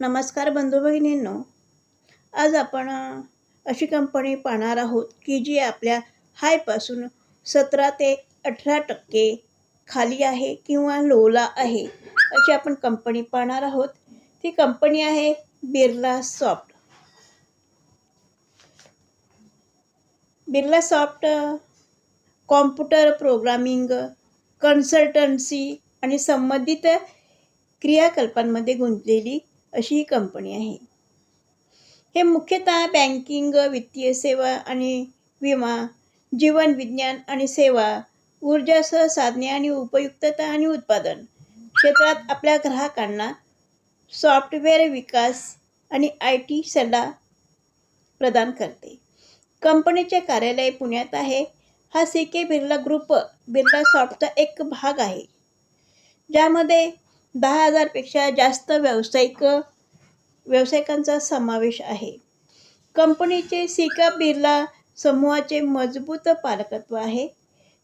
नमस्कार बंधू भगिनींनो आज आपण अशी कंपनी पाहणार आहोत की जी आपल्या हायपासून सतरा ते अठरा टक्के खाली आहे किंवा लोला आहे अशी आपण कंपनी पाहणार आहोत. ती कंपनी आहे Birlasoft. Birlasoft computer programming consultancy आणि संबंधित क्रियाकल्पांमध्ये गुंतलेली अशी ही कंपनी आहे. हे मुख्यतः बँकिंग वित्तीय सेवा आणि विमा जीवन विज्ञान आणि सेवा ऊर्जासह साधने आणि उपयुक्तता आणि उत्पादन क्षेत्रात आपल्या ग्राहकांना सॉफ्टवेअर विकास आणि आय टी सल्ला प्रदान करते. कंपनीचे कार्यालय पुण्यात आहे. हा C K Birla group Birla सॉफ्टचा एक भाग आहे. ज्यामध्ये दहा हजारपेक्षा जास्त व्यावसायिक व्यावसायिकांचा समावेश आहे. कंपनीचे सिका बिर्ला समूहाचे मजबूत पालकत्व आहे.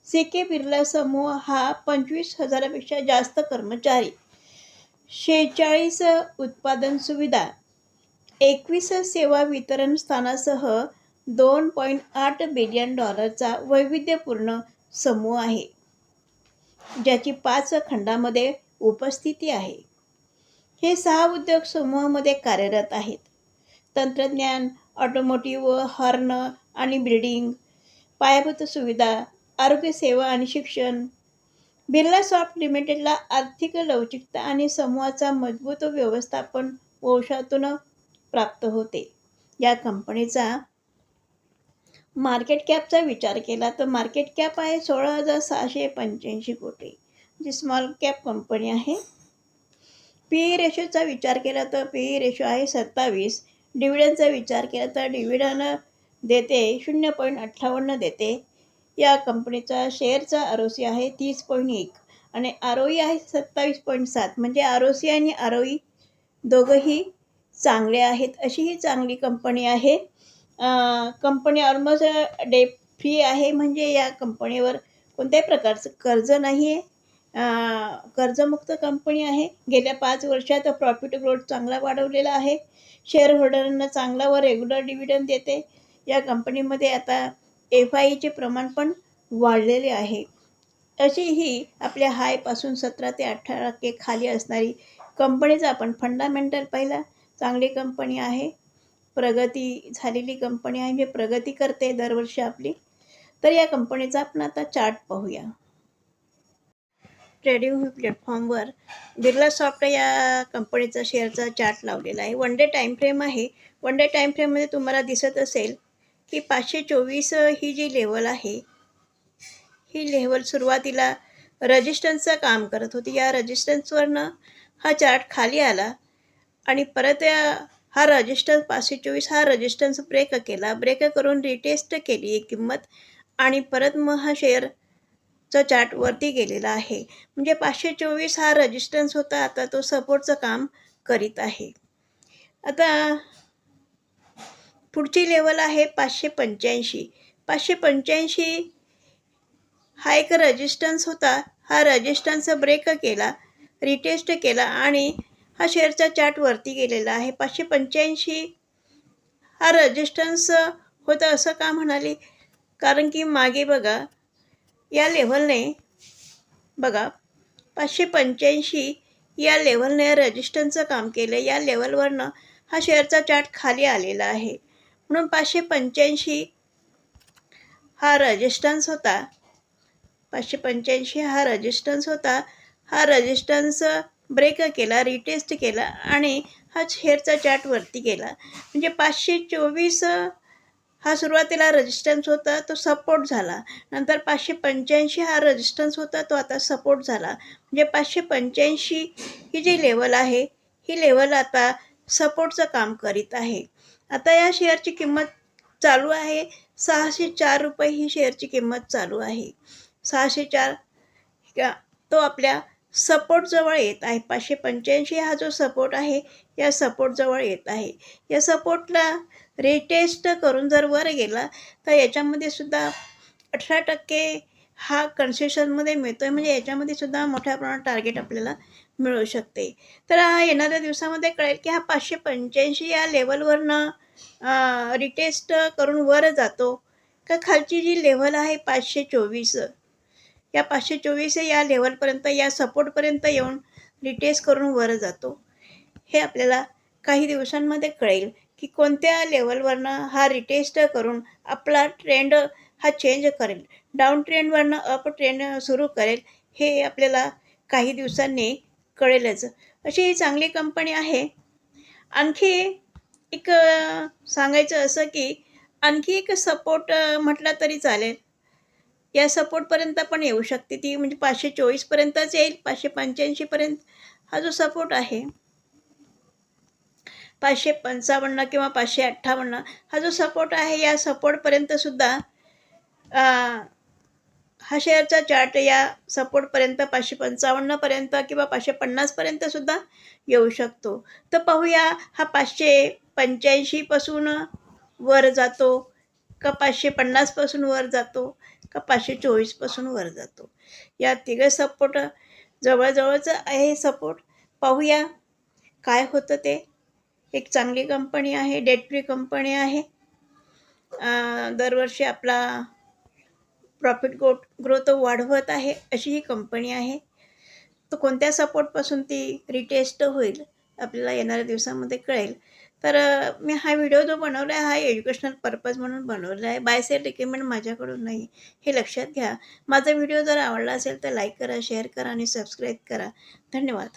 सी के बिर्ला समूह हा पंचवीस हजारापेक्षा जास्त कर्मचारी. शेहेचाळीस उत्पादन सुविधा एकवीस सेवा वितरण स्थानासह दोन पॉईंट आठ बिलियन डॉलरचा वैविध्यपूर्ण समूह आहे. ज्याची पाच खंडामध्ये उपस्थिती आहे. हे सहा उद्योग समूहामध्ये कार्यरत आहेत. तंत्रज्ञान ऑटोमोटिव्ह हॉर्न आणि बिल्डिंग पायाभूत सुविधा आरोग्यसेवा आणि शिक्षण. बिर्ला सॉफ्ट लिमिटेडला आर्थिक लवचिकता आणि समूहाचा मजबूत व्यवस्थापन वंशातून प्राप्त होते. या कंपनीचा मार्केट कॅपचा विचार केला तर मार्केट कॅप आहे सोळा हजार सहाशे पंच्याऐंशी कोटी. जी स्मॉल कॅप कंपनी आहे. पी ई रेशोचा विचार केला तर पी ई रेशो आहे सत्तावीस. डिव्हिडनचा विचार केला तर डिव्हिडन देते शून्य पॉईंट अठ्ठावन्न देते. या कंपनीचा शेअरचा आर ओ सी आहे तीस पॉईंट एक आणि आर ओ ई आहे सत्तावीस पॉईंट सात. म्हणजे आर ओ सी आणि आर ओ ई दोघंही चांगले आहेत. अशी ही चांगली कंपनी आहे. कंपनी ऑलमोस्ट डे फ्री आहे. म्हणजे या कंपनीवर कोणत्याही प्रकारचं कर्ज नाही आहे कर्जमुक्त कंपनी आहे. गेल्या पाच वर्षात प्रॉफिट ग्रोथ चांगला वाढवलेला आहे. शेअर होल्डरांना चांगला व रेग्युलर डिव्हिडंड देते. या कंपनीमध्ये आता एफ आयचे प्रमाण पण वाढलेले आहे. अशी ही आपल्या हायपासून सतरा ते अठरा टक्के खाली असणारी कंपनीचा आपण फंडामेंटल पाहिला. चांगली कंपनी आहे. प्रगती झालेली कंपनी आहे. म्हणजे प्रगती करते दरवर्षी आपली. तर या कंपनीचा आपण आता चार्ट पाहूया. ट्रेडिंग प्लॅटफॉर्मवर बिर्ला सॉफ्ट या कंपनीचा शेअरचा चार्ट लावलेला आहे. वन डे टाईम फ्रेम आहे. वन डे टाईम फ्रेममध्ये तुम्हाला दिसत असेल की पाचशे चोवीस ही जी लेवल आहे ही लेवल सुरुवातीला रजिस्टन्सचं काम करत होती. या रजिस्टन्सवरनं हा चार्ट खाली आला आणि परत या हा रजिस्टन्स पाचशे चोवीस हा रजिस्टन्स ब्रेक केला. ब्रेक करून रिटेस्ट केली एक किंमत आणि परत मग हा शेअर चा चार्ट वरती गेलेला आहे. म्हणजे पाचशे चोवीस हा रजिस्टन्स होता. आता तो सपोर्टचं काम करीत आहे. आता पुढची लेवल आहे पाचशे पंच्याऐंशी. पाचशे पंच्याऐंशी हा एक रजिस्टन्स होता. हा रजिस्टन्स ब्रेक केला रिटेस्ट केला आणि हा शेअरचा चार्ट वरती गेलेला आहे. पाचशे पंच्याऐंशी हा रजिस्टन्स होता असं का म्हणाले? कारण की मागे बघा या लेव्हलने बघा पाचशे पंच्याऐंशी या लेव्हलने रजिस्टन्सचं काम केलं या लेवलवरनं हा शेअरचा चार्ट खाली आलेला आहे. म्हणून पाचशे पंच्याऐंशी हा रजिस्टन्स होता. पाचशे पंच्याऐंशी हा रजिस्टन्स होता. हा रजिस्टन्स ब्रेक केला रिटेस्ट केला आणि हा शेअरचा चार्ट वरती गेला. म्हणजे पाचशे चोवीस हा सुरुवातीला रजिस्टन्स होता तो सपोर्ट झाला. नंतर पाचशे पंच्याऐंशी हा रजिस्टन्स होता तो आता सपोर्ट झाला. म्हणजे पाचशे पंच्याऐंशी ही जी लेवल आहे ही लेवल आता सपोर्टचं काम करीत आहे. आता या शेअरची किंमत चालू आहे. सहाशे चार रुपये ही शेअरची किंमत चालू आहे. सहाशे चार तो आपल्या सपोर्टजवळ येत आहे. पाचशे पंच्याऐंशी हा जो सपोर्ट आहे या सपोर्टजवळ येत आहे. या सपोर्टला रिटेस्ट करून जर वर गेला तर याच्यामध्ये सुद्धा अठरा टक्के हा कन्सेशनमध्ये मिळतो आहे म्हणजे याच्यामध्ये सुद्धा मोठ्या प्रमाणात टार्गेट आपल्याला मिळू शकते. तर हा येणाऱ्या दिवसामध्ये कळेल की हा पाचशे पंच्याऐंशी या लेवलवरनं रिटेस्ट करून वर जातो. का खालची जी लेवल आहे पाचशे चोवीस. या पाचशे चोवीस या लेवलपर्यंत या सपोर्टपर्यंत येऊन रिटेस्ट करून वर जातो. हे आपल्याला काही दिवसांमध्ये कळेल की कोणत्या लेवलवरनं हा रिटेस्ट करून आपला ट्रेंड हा चेंज करेल. डाऊन ट्रेंडवरनं अप ट्रेंड सुरू करेल हे आपल्याला काही दिवसांनी कळेलच. अशी ही चांगली कंपनी आहे. आणखी एक सांगायचं असं की आणखी एक सपोर्ट म्हटला तरी चालेल. या सपोर्टपर्यंत पण येऊ शकते. ती म्हणजे पाचशे चोवीसपर्यंतच येईल. पाचशे पंच्याऐंशीपर्यंत हा जो सपोर्ट आहे पाचशे पंचावन्न किंवा पाचशे अठ्ठावन्न हा जो सपोर्ट आहे या सपोर्टपर्यंत सुद्धा हा शेअरचा चार्ट या सपोर्टपर्यंत पाचशे पंचावन्नपर्यंत किंवा पाचशे पन्नासपर्यंत सुद्धा येऊ शकतो. तर पाहूया हा पाचशे पंच्याऐंशीपासून वर जातो का पाचशे पन्नासपासून वर जातो? का पाचशे चोवीसपासून वर जातो. या तिघं सपोर्ट जवळजवळच आहे सपोर्ट पाहूया काय होतं ते. एक चांगली कंपनी आहे डेट फ्री कंपनी आहे दरवर्षी आपला प्रॉफिट गो ग्रोथ वाढवत आहे अशी ही कंपनी आहे. तर कोणत्या सपोर्टपासून ती रिटेस्ट होईल आपल्याला येणाऱ्या दिवसामध्ये कळेल. तर मी हा व्हिडिओ जो बनवला आहे हा एज्युकेशनल पर्पज म्हणून बनवला आहे. बाय सेल रिकमेंड माझ्याकडून नाही हे लक्षात घ्या. माझा व्हिडिओ जर आवडला असेल तर लाईक करा शेअर करा आणि सबस्क्राईब करा. धन्यवाद.